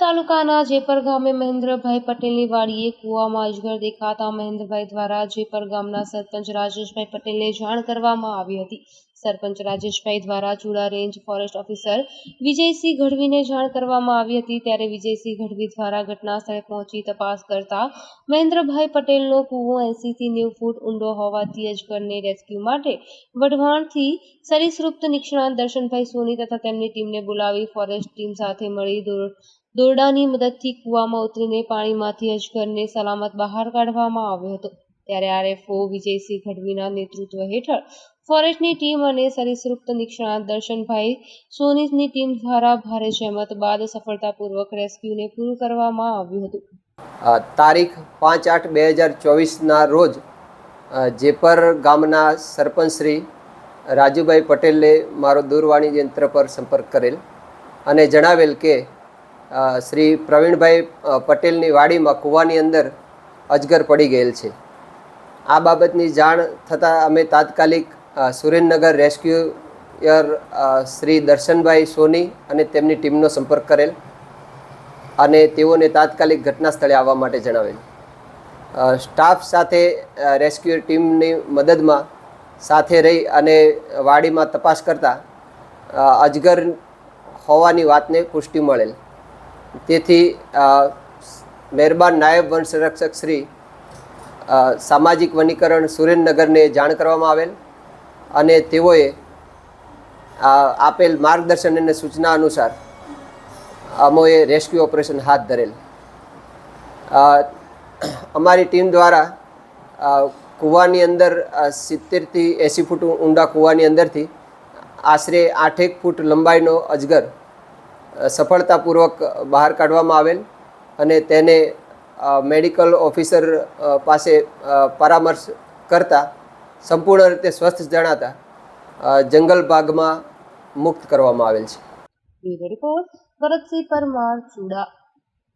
તાલુકાના જેપર ગામે મહેન્દ્રભાઈ પટેલની વાડીએ કૂવામાં અજગર દેખાતા મહેન્દ્રભાઈ દ્વારા જેપર ગામના સરપંચ રાજેશભાઈ પટેલને જાણ કરવામાં આવી હતી. સરપંચ રાજેશભાઈ દ્વારા Chuda range forest officer Vijaysinh ગઢવીને જાણ કરવામાં આવી હતી. ત્યારે વિજયસિંહ ગઢવી દ્વારા ઘટના સ્થળે પહોંચી તપાસ કરતા મહેન્દ્રભાઈ પટેલનો કૂવો એંસીથી નેવું ફૂટ ઊંડો હોવાથી અજગરને રેસ્ક્યુ માટે વઢવાણથી સરીસૃપ નિષ્ણાંત દર્શનભાઈ સોની તથા તેમની ટીમને બોલાવી ફોરેસ્ટ ટીમ સાથે મળી દોર- દોરડાની મદદથી કૂવામાં ઉતરીને પાણીમાંથી અજગરને સલામત બહાર કાઢવામાં આવ્યો હતો. ત્યારે આરએફઓ વિજયસિંહ ગઢવીના નેતૃત્વ હેઠળ ફોરેસ્ટની ટીમ અને સરીસૃપ નિષ્ણાત દર્શનભાઈ સોનીની ટીમ દ્વારા ભારે જહેમત બાદ સફળતાપૂર્વક રેસ્ક્યુને પૂરું કરવામાં આવ્યું હતું. તારીખ પાંચ આઠ બે હજાર ચોવીસના રોજ જેપર ગામના સરપંચ શ્રી રાજુભાઈ પટેલે મારો દૂરવાણી યંત્ર પર સંપર્ક કરેલ અને જણાવેલ કે શ્રી પ્રવીણભાઈ પટેલની વાડીમાં કૂવાની અંદર અજગર પડી ગયેલ છે. આ બાબતની જાણ થતાં અમે તાત્કાલિક સુરેન્દ્રનગર રેસ્ક્યુયર શ્રી દર્શનભાઈ સોની અને તેમની ટીમનો સંપર્ક કરેલ અને તેઓને તાત્કાલિક ઘટના સ્થળે આવવા માટે જણાવેલ. સ્ટાફ સાથે રેસ્ક્યુ ટીમની મદદમાં સાથે રહી અને વાડીમાં તપાસ કરતા અજગર હોવાની વાતને પુષ્ટિ મળેલ. તેથી મહેરબાન નાયબ વન સંરક્ષક શ્રી સામાજિક વનીકરણ સુરેન્દ્રનગરને જાણ કરવામાં આવેલ અને તેઓએ આપેલ માર્ગદર્શન અને સૂચના અનુસાર અમોએ રેસ્ક્યુ ઓપરેશન હાથ ધરેલ. અમારી ટીમ દ્વારા કૂવાની અંદર સિત્તેરથી એંસી ફૂટ ઊંડા કૂવાની અંદરથી આશરે આઠેક ફૂટ લંબાઈનો અજગર સફળતાપૂર્વક બહાર કાઢવામાં આવેલ અને તેને મેડિકલ ઓફિસર પાસે પરામર્શ કરતા, સંપૂર્ણ રીતે સ્વસ્થ જણાતા જંગલ ભાગમાં મુક્ત કરવામાં આવેલ છે. રિપોર્ટ, ભરતસિંહ પરમાર, ચુડા.